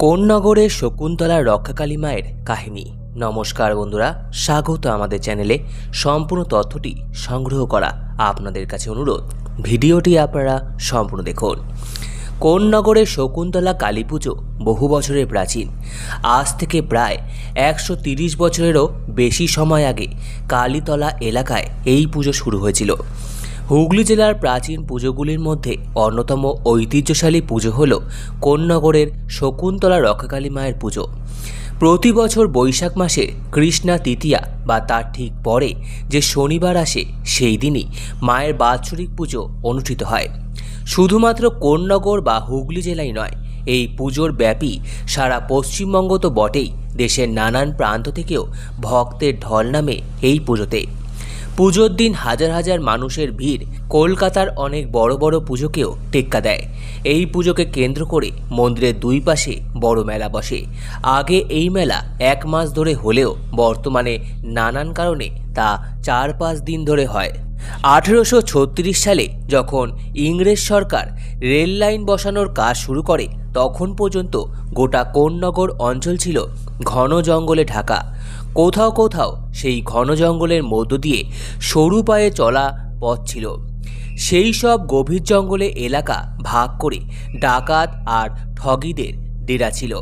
কোন নগরের শকুন্তলা রক্ষাকালী মায়ের কাহিনী? নমস্কার বন্ধুরা, স্বাগত আমাদের চ্যানেলে। সম্পূর্ণ তথ্যটি সংগ্রহ করা আপনাদের কাছে অনুরোধ। ভিডিওটি আপনারা সম্পূর্ণ দেখুন। কোন নগরের শকুন্তলা কালী পুজো বহু বছরের প্রাচীন? আজ থেকে প্রায় একশো তিরিশ বছরেরও বেশি সময় আগে কালীতলা এলাকায় এই পুজো শুরু হয়েছিল। হুগলি জেলার প্রাচীন পুজোগুলির মধ্যে অন্যতম ঐতিহ্যশালী পুজো হল কোন্নগরের শকুন্তলা রক্ষাকালী মায়ের পুজো। প্রতি বছর বৈশাখ মাসে কৃষ্ণা তৃতীয়া বা তার ঠিক পরে যে শনিবার আসে, সেই দিনই মায়ের বাৎসরিক পুজো অনুষ্ঠিত হয়। শুধুমাত্র কোন্নগর বা হুগলি জেলায় নয়, এই পুজোর ব্যাপী সারা পশ্চিমবঙ্গ তো বটেই দেশের নানান প্রান্ত থেকেও ভক্তের ঢল নামে এই পুজোতে। পুজোর দিন হাজার হাজার মানুষের ভিড় কলকাতার অনেক বড় বড় পুজোকেও টেক্কা দেয়। এই পুজোকে কেন্দ্র করে মন্দিরের দুই পাশে বড় মেলা বসে। আগে এই মেলা এক মাস ধরে হলেও বর্তমানে নানান কারণে তা চার পাঁচ দিন ধরে হয়। আঠেরোশো ছত্রিশ সালে যখন ইংরেজ সরকার রেল লাইন বসানোর কাজ শুরু করে, তখন পর্যন্ত গোটা কোন্নগর অঞ্চল ছিল ঘন জঙ্গলে ঢাকা। কোথাও কোথাও সেই ঘন জঙ্গলের মধ্য দিয়ে সরু পায়ে চলা পথ ছিল। সেই সব গভীর জঙ্গলে এলাকা ভাগ করে ডাকাত আর ঠগিদের ডেরা ছিল।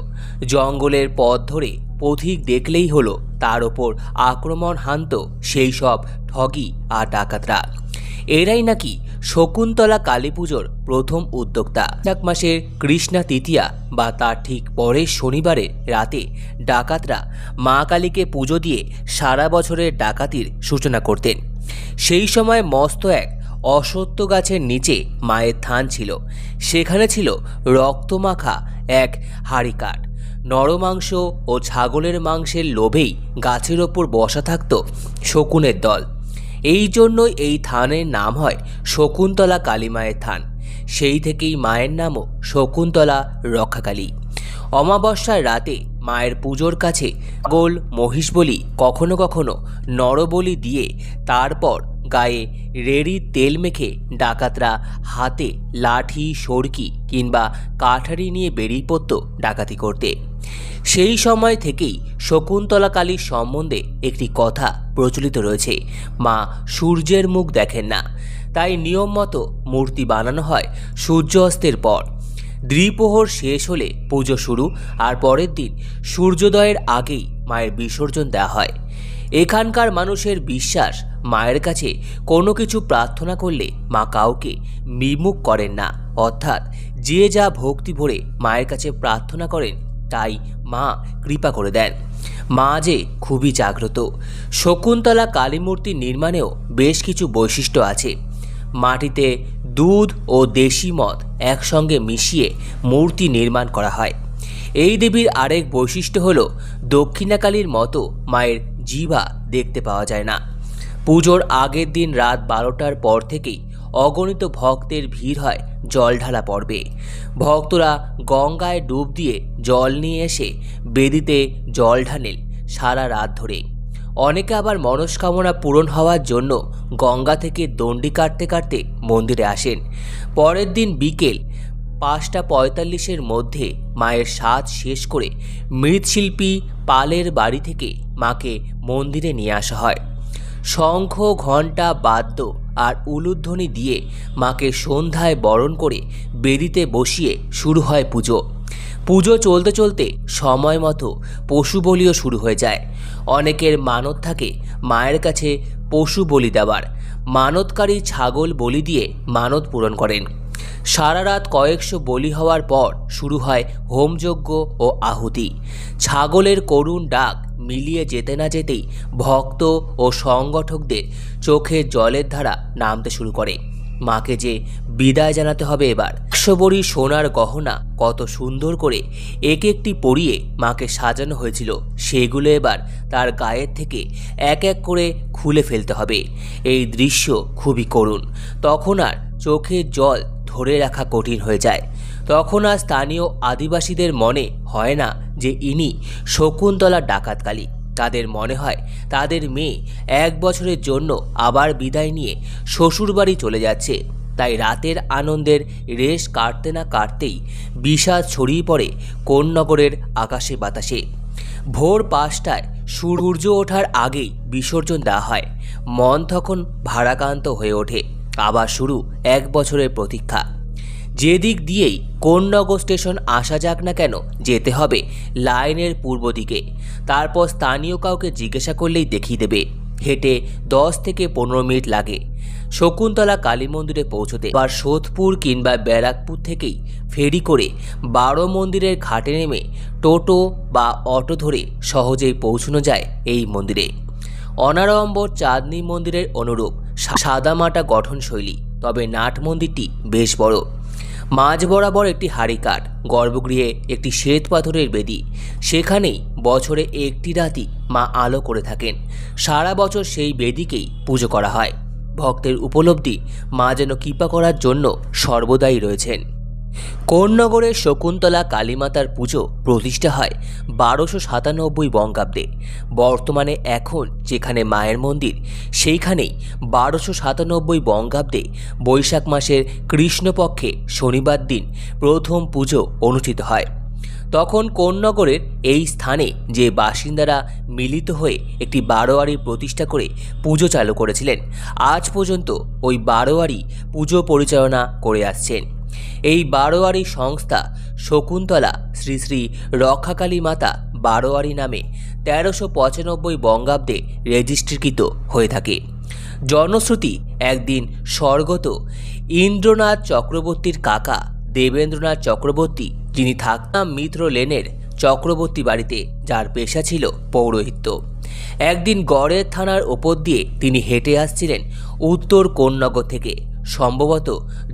জঙ্গলের পথ ধরে পথিক দেখলেই হলো তার ওপর আক্রমণ হানত সেই সব ঠগি আর ডাকাতরা। এরাই নাকি শকুন্তলা কালী পুজোর প্রথম উদ্যোক্তা। বৈশাখ মাসের কৃষ্ণা তৃতীয়া বা তার ঠিক পরের শনিবারে রাতে ডাকাতরা মা কালীকে পুজো দিয়ে সারা বছরের ডাকাতির সূচনা করতেন। সেই সময় মস্ত এক অসত্য গাছের নিচে মায়ের থান ছিল। সেখানে ছিল রক্তমাখা এক হাড়িকাঠ নরমাংস ও ছাগলের মাংসের লোভেই গাছের ওপর বসা থাকত শকুনের দল। এই জন্যই এই থানের নাম হয় শকুন্তলা কালী মায়ের থান। সেই থেকেই মায়ের নামও শকুন্তলা রক্ষাকালী। অমাবস্যার রাতে মায়ের পুজোর কাছে গোল মহিষ বলি কখনো কখনো নরবলি দিয়ে তারপর গায়ে রেড়ির তেল মেখে ডাকাতরা হাতে লাঠি সড়কি কিংবা কাঠারি নিয়ে বেরিয়ে পড়ত ডাকাতি করতে। সেই সময় থেকেই শকুন্তলা কালীর সম্বন্ধে একটি কথা প্রচলিত রয়েছে। মা সূর্যের মুখ দেখেন না, তাই নিয়ম মতো মূর্তি বানানো হয় সূর্য অস্তের পর। দ্বিপ্রহর শেষ হলে পুজো শুরু আর পরের দিন সূর্যোদয়ের আগেই মায়ের বিসর্জন দেওয়া হয়। এখানকার মানুষের বিশ্বাস, মায়ের কাছে কোনো কিছু প্রার্থনা করলে মা কাউকে বিমুখ করেন না। অর্থাৎ যে যা ভক্তি ভরে মায়ের কাছে প্রার্থনা করেন তাই মা কৃপা করে দেন। মা যে খুবই জাগ্রত। শকুন্তলা কালী মূর্তি নির্মাণেও বেশ কিছু বৈশিষ্ট্য আছে। মাটিতে দুধ ও দেশি মদ একসঙ্গে মিশিয়ে মূর্তি নির্মাণ করা হয়। এই দেবীর আরেক বৈশিষ্ট্য হল, দক্ষিণাকালীর মতো মায়ের জিভা দেখতে পাওয়া যায় না। পুজোর আগের দিন রাত বারোটার পর থেকেই অগণিত ভক্তের ভিড় হয় জল ঢালা পর্বে। ভক্তরা গঙ্গায় ডুব দিয়ে জল নিয়ে এসে বেদিতে জল ঢানেন সারা রাত ধরে। অনেকে আবার মনস্কামনা পূরণ হওয়ার জন্য গঙ্গা থেকে দণ্ডি কাটতে কাটতে মন্দিরে আসেন। পরের দিন বিকেল পাঁচটা পঁয়তাল্লিশের মধ্যে মায়ের স্বাদ শেষ করে মৃৎশিল্পী পালের বাড়ি থেকে মাকে মন্দিরে নিয়ে আসা হয়। শঙ্খ, ঘণ্টা, বাদ্য আর উলুধ্বনি দিয়ে মাকে সন্ধ্যায় বরণ করে বেদিতে বসিয়ে শুরু হয় পুজো। পুজো চলতে চলতে সময় মতো পশু বলিও শুরু হয়ে যায়। অনেকের মানত থাকে মায়ের কাছে পশু বলি দেওয়ার। মানতকারী ছাগল বলি দিয়ে মানত পূরণ করেন। সারা রাত কয়েকশো বলি হওয়ার পর শুরু হয় হোমযজ্ঞ ও আহুতি। ছাগলের করুণ ডাক মিলিয়ে যেতে না যেতেই ভক্ত ও সংগঠকদের চোখে জলের ধারা নামতে শুরু করে। মাকে যে বিদায় জানাতে হবে এবার। একশো বড়ি সোনার গহনা কত সুন্দর করে এক একটি পরিয়ে মাকে সাজানো হয়েছিল। সেগুলো এবার তার গায়ের থেকে এক এক করে খুলে ফেলতে হবে। এই দৃশ্য খুবই করুণ। তখন আর চোখের জল ধরে রাখা কঠিন হয়ে যায়। তখন আর স্থানীয় আদিবাসীদের মনে হয় না যে ইনি শকুন্তলা ডাকাতকালী। তাদের মনে হয় তাদের মেয়ে এক বছরের জন্য আবার বিদায় নিয়ে শ্বশুরবাড়ি চলে যাচ্ছে। তাই রাতের আনন্দের রেশ কাটতে না কাটতেই বিষাদ ছড়িয়ে পড়ে কোন্নগরের আকাশে বাতাসে। ভোর পাঁচটায় সূর্য ওঠার আগেই বিসর্জন দেওয়া হয়। মন তখন ভারাক্রান্ত হয়ে ওঠে। আবার শুরু এক বছরের প্রতীক্ষা। যেদিক দিয়েই কোন্নগর স্টেশন আসা যাক না কেন যেতে হবে লাইনের পূর্ব দিকে। তারপর স্থানীয় কাউকে জিজ্ঞাসা করলেই দেখিয়ে দেবে। হেঁটে দশ থেকে পনেরো মিনিট লাগে। শকুন্তলা কালী মন্দিরে পৌঁছতে বা সোদপুর কিংবা ব্যারাকপুর থেকেই ফেরি করে বারো মন্দিরের ঘাটে নেমে টোটো বা অটো ধরে সহজেই পৌঁছানো যায় এই মন্দিরে। অনারম্বর চাঁদনি মন্দিরের অনুরূপ সাদামাটা গঠনশৈলী, তবে নাট মন্দিরটি বেশ বড়। মাঝ বরাবর একটি হাড়ি কাঠ, গর্ভগৃহে একটি শ্বেত পাথরের বেদি। সেখানেই বছরে একটি রাতি মা আলো করে থাকেন। সারা বছর সেই বেদিকেই পুজো করা হয়। ভক্তের উপলব্ধি মা যেন কৃপা করার জন্য সর্বদাই রয়েছেন। কোন্নগরের শকুন্তলা কালীমাতার পুজো প্রতিষ্ঠা হয় বারোশো সাতানব্বই বঙ্গাব্দে। বর্তমানে এখন যেখানে মায়ের মন্দির, সেইখানেই বারোশো সাতানব্বই বঙ্গাব্দে বৈশাখ মাসের কৃষ্ণপক্ষে শনিবার দিন প্রথম পুজো অনুষ্ঠিত হয়। তখন কোন্নগরের এই স্থানে যে বাসিন্দারা মিলিত হয়ে একটি বারোয়ারি প্রতিষ্ঠা করে পুজো চালু করেছিলেন, আজ পর্যন্ত ওই বারোয়ারি পুজো পরিচালনা করে আসছেন। এই বারোয়ারি সংস্থা শকুন্তলা শ্রী শ্রী রক্ষাকালী মাতা বারোয়ারি নামে তেরোশো পঁচানব্বই বঙ্গাব্দে রেজিস্ট্রিকৃত হয়ে থাকে। জনশ্রুতি একদিন স্বর্গত ইন্দ্রনাথ চক্রবর্তীর কাকা দেবেন্দ্রনাথ চক্রবর্তী যিনি থাকতাম মিত্র লেনের চক্রবর্তী বাড়িতে, যার পেশা ছিল পৌরোহিত্য। একদিন গড়ের থানার ওপর দিয়ে তিনি হেঁটে আসছিলেন উত্তর কোন্নগর থেকে। সম্ভবত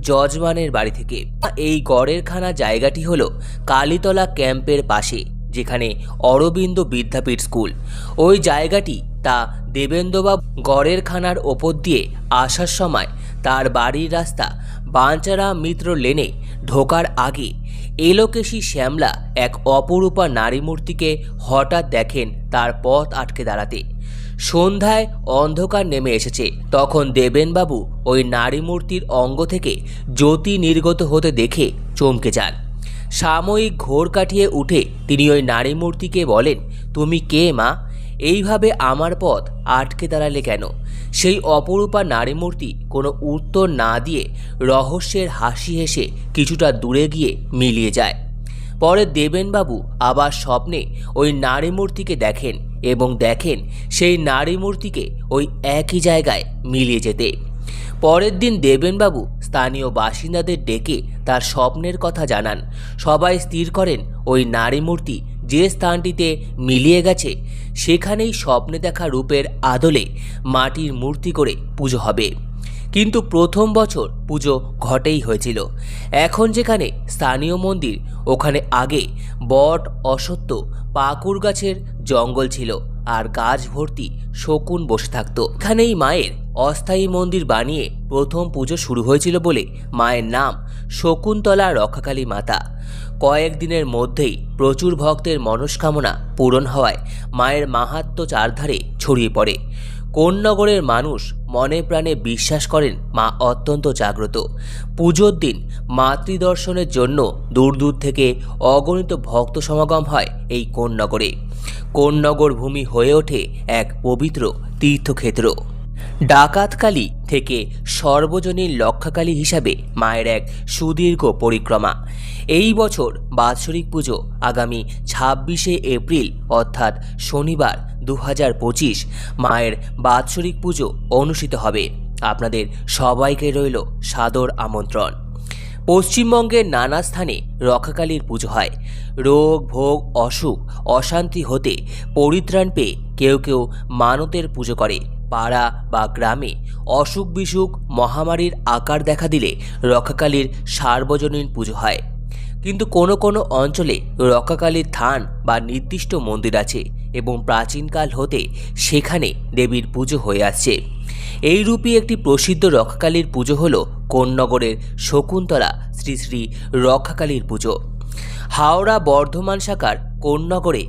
যজমানের বাড়ি থেকে। এই গড়ের খানা জায়গাটি হল কালীতলা ক্যাম্পের পাশে, যেখানে অরবিন্দ বিদ্যাপীঠ স্কুল। ওই জায়গাটি তা দেবেন্দ্রবাবু গড়ের খানার ওপর দিয়ে আসার সময় তার বাড়ির রাস্তা বাঞ্চারা মিত্র লেনে ঢোকার আগে এলোকেশী শ্যামলা এক অপরূপা নারী মূর্তিকে হঠাৎ দেখেন তার পথ আটকে দাঁড়াতে। সন্ধ্যায় অন্ধকার নেমে এসেছে। তখন দেবেনবাবু ওই নারী মূর্তির অঙ্গ থেকে জ্যোতি নির্গত হতে দেখে চমকে যান। সাময়িক ঘোর কাটিয়ে উঠে তিনি ওই নারী মূর্তিকে বলেন, তুমি কে মা? এইভাবে আমার পথ আটকে দাঁড়ালে কেন? সেই অপরূপা নারী মূর্তি কোনো উত্তর না দিয়ে রহস্যের হাসি হেসে কিছুটা দূরে গিয়ে মিলিয়ে যায়। পরে দেবেনবাবু আবার স্বপ্নে ওই নারী মূর্তিকে দেখেন। এবং দেখেন সেই নারী মূর্তিকে ওই একই জায়গায় মিলিয়ে যেতে। পরের দিন দেবেনবাবু স্থানীয় বাসিন্দাদের ডেকে তার স্বপ্নের কথা জানান। সবাই স্থির করেন, ওই নারী মূর্তি যে স্থানটিতে মিলিয়ে গেছে, সেখানেই স্বপ্নে দেখা রূপের আদলে মাটির মূর্তি করে পুজো হবে। কিন্তু প্রথম বছর পুজো ঘটেই হয়েছিল। এখন যেখানে স্থানীয় মন্দির, ওখানে আগে বট, অসত্য পাকুর গাছের জঙ্গল ছিল আর গাছ ভর্তি শকুন বসে থাকতো। এখানেই মায়ের অস্থায়ী মন্দির বানিয়ে প্রথম পুজো শুরু হয়েছিল বলে মায়ের নাম শকুন্তলা রক্ষাকালী মাতা। কয়েকদিনের মধ্যেই প্রচুর ভক্তের মনস্কামনা পূরণ হওয়ায় মায়ের মাহাত্ম্য চারধারে ছড়িয়ে পড়ে। কোন্নগরের মানুষ মনে প্রাণে বিশ্বাস করেন মা অত্যন্ত জাগ্রত। পুজোর দিন মাতৃদর্শনের জন্য দূর দূর থেকে অগণিত ভক্ত সমাগম হয় এই কোন্নগরে। কোন্নগর ভূমি হয়ে ওঠে এক পবিত্র তীর্থক্ষেত্র। ডাকাতকালী থেকে সর্বজনীন লক্ষাকালী হিসাবে মায়ের এক সুদীর্ঘ পরিক্রমা। এই বছর বাৎসরিক পুজো আগামী ছাব্বিশে এপ্রিল, অর্থাৎ শনিবার দু হাজার পঁচিশ, মায়ের বাৎসরিক পুজো অনুষ্ঠিত হবে। আপনাদের সবাইকে রইল সাদর আমন্ত্রণ। পশ্চিমবঙ্গের নানা স্থানে রক্ষাকালীর পুজো হয়। রোগ, ভোগ, অসুখ, অশান্তি হতে পরিত্রাণ পেয়ে কেউ কেউ মানতের পুজো করে। পাড়া বা গ্রামে অসুখ বিসুখ মহামারীর আকার দেখা দিলে রক্ষাকালীর সার্বজনীন পুজো হয়। কিন্তু কোনো কোনো অঞ্চলে রক্ষাকালীর থান বা নির্দিষ্ট মন্দির আছে এবং প্রাচীনকাল হতে সেখানে দেবীর পুজো হয়ে আসছে। এইরূপই একটি প্রসিদ্ধ রক্ষাকালীর পুজো হল কোন্নগরের শকুন্তলা শ্রী শ্রী রক্ষাকালীর পুজো। হাওড়া বর্ধমান শাখার কোন্নগরে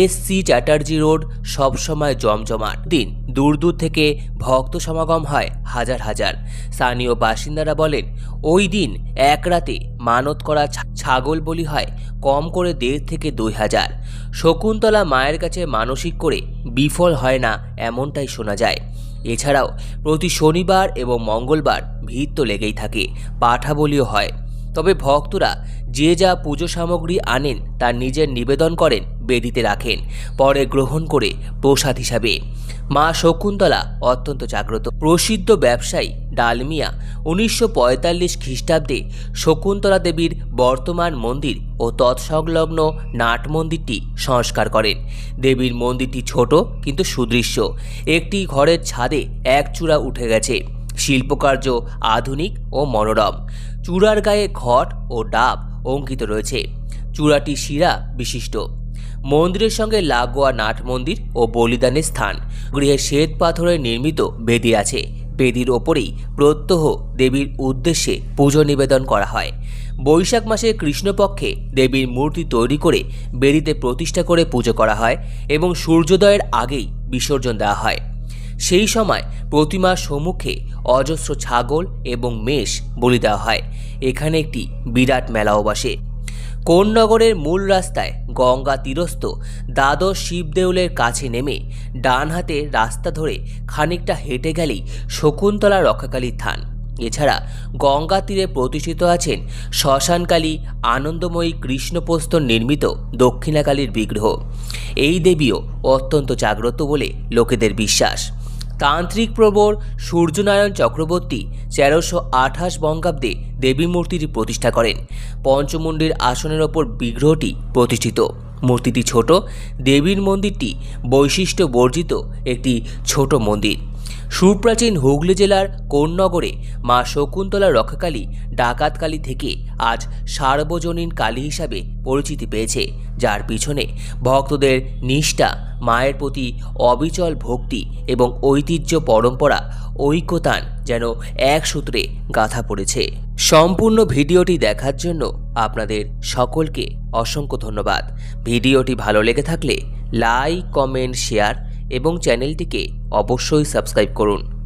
এস সি চ্যাটার্জি রোড সবসময় জমজমাট। দিন দূর দূর থেকে ভক্ত সমাগম হয় হাজার হাজার। স্থানীয় বাসিন্দারা বলেন, ওই দিন এক রাতে মানত করা ছাগল বলি হয় কম করে দেড় থেকে দুই হাজার। শকুন্তলা মায়ের কাছে মানসিক করে বিফল হয় না এমনটাই শোনা যায়। এছাড়াও প্রতি শনিবার এবং মঙ্গলবার ভিড় তো লেগেই থাকে পাঠা বলিও হয়। তবে ভক্তরা যে যা পুজো সামগ্রী আনেন তার নিজের নিবেদন করেন, বেদিতে রাখেন, পরে গ্রহণ করে প্রসাদ হিসাবে। মা শকুন্তলা অত্যন্ত জাগ্রত। প্রসিদ্ধ ব্যবসায়ী ডালমিয়া উনিশশো পঁয়তাল্লিশ খ্রিস্টাব্দে শকুন্তলা দেবীর বর্তমান মন্দির ও তৎসংলগ্ন নাট মন্দিরটি সংস্কার করেন। দেবীর মন্দিরটি ছোট কিন্তু সুদৃশ্য। একটি ঘরের ছাদে এক চূড়া উঠে গেছে। শিল্পকার্য আধুনিক ও মনোরম। চূড়ার গায়ে ঘট ও ডাব অঙ্কিত রয়েছে। চূড়াটি শিরা বিশিষ্ট। মন্দিরের সঙ্গে লাগোয়া নাট মন্দির ও বলিদানের স্থান। গৃহে শ্বেত পাথরে নির্মিত বেদি আছে। বেদির ওপরেই প্রত্যহ দেবীর উদ্দেশ্যে পুজো নিবেদন করা হয়। বৈশাখ মাসে কৃষ্ণপক্ষে দেবীর মূর্তি তৈরি করে বেদিতে প্রতিষ্ঠা করে পুজো করা হয় এবং সূর্যোদয়ের আগেই বিসর্জন দেওয়া হয়। সেই সময় প্রতিমার সম্মুখে অজস্র ছাগল এবং মেষ বলি দেওয়া হয়। এখানে একটি বিরাট মেলাও বসে। কোন্নগরের মূল রাস্তায় গঙ্গা তীরস্থ দ্বাদশ শিবদেউলের কাছে নেমে ডান হাতে রাস্তা ধরে খানিকটা হেঁটে গেলেই শকুন্তলা রক্ষাকালীর থান। এছাড়া গঙ্গা তীরে প্রতিষ্ঠিত আছেন শ্মশানকালী আনন্দময়ী কৃষ্ণপ্রস্তর নির্মিত দক্ষিণাকালীর বিগ্রহ। এই দেবীও অত্যন্ত জাগ্রত বলে লোকেদের বিশ্বাস। তান্ত্রিক প্রবর সূর্যনারায়ণ চক্রবর্তী তেরোশো আঠাশ বঙ্গাব্দে দেবী মূর্তিটি প্রতিষ্ঠা করেন। পঞ্চমুণ্ডির আসনের ওপর বিগ্রহটি প্রতিষ্ঠিত। মূর্তিটি ছোট। দেবীর মন্দিরটি বৈশিষ্ট্য বর্জিত একটি ছোট মন্দির। সুপ্রাচীন হুগলি জেলার কোন্নগরে মা শকুন্তলা রক্ষাকালী ডাকাতকালী থেকে আজ সার্বজনীন কালী হিসাবে পরিচিতি পেয়েছে, যার পিছনে ভক্তদের নিষ্ঠা, মায়ের প্রতি অবিচল ভক্তি এবং ঐতিহ্য পরম্পরা, ঐক্যতান যেন এক সূত্রে গাঁথা পড়েছে। সম্পূর্ণ ভিডিওটি দেখার জন্য আপনাদের সকলকে অসংখ্য ধন্যবাদ। ভিডিওটি ভালো লেগে থাকলে লাইক, কমেন্ট, শেয়ার এবং চ্যানেলটিকে অবশ্যই সাবস্ক্রাইব করুন।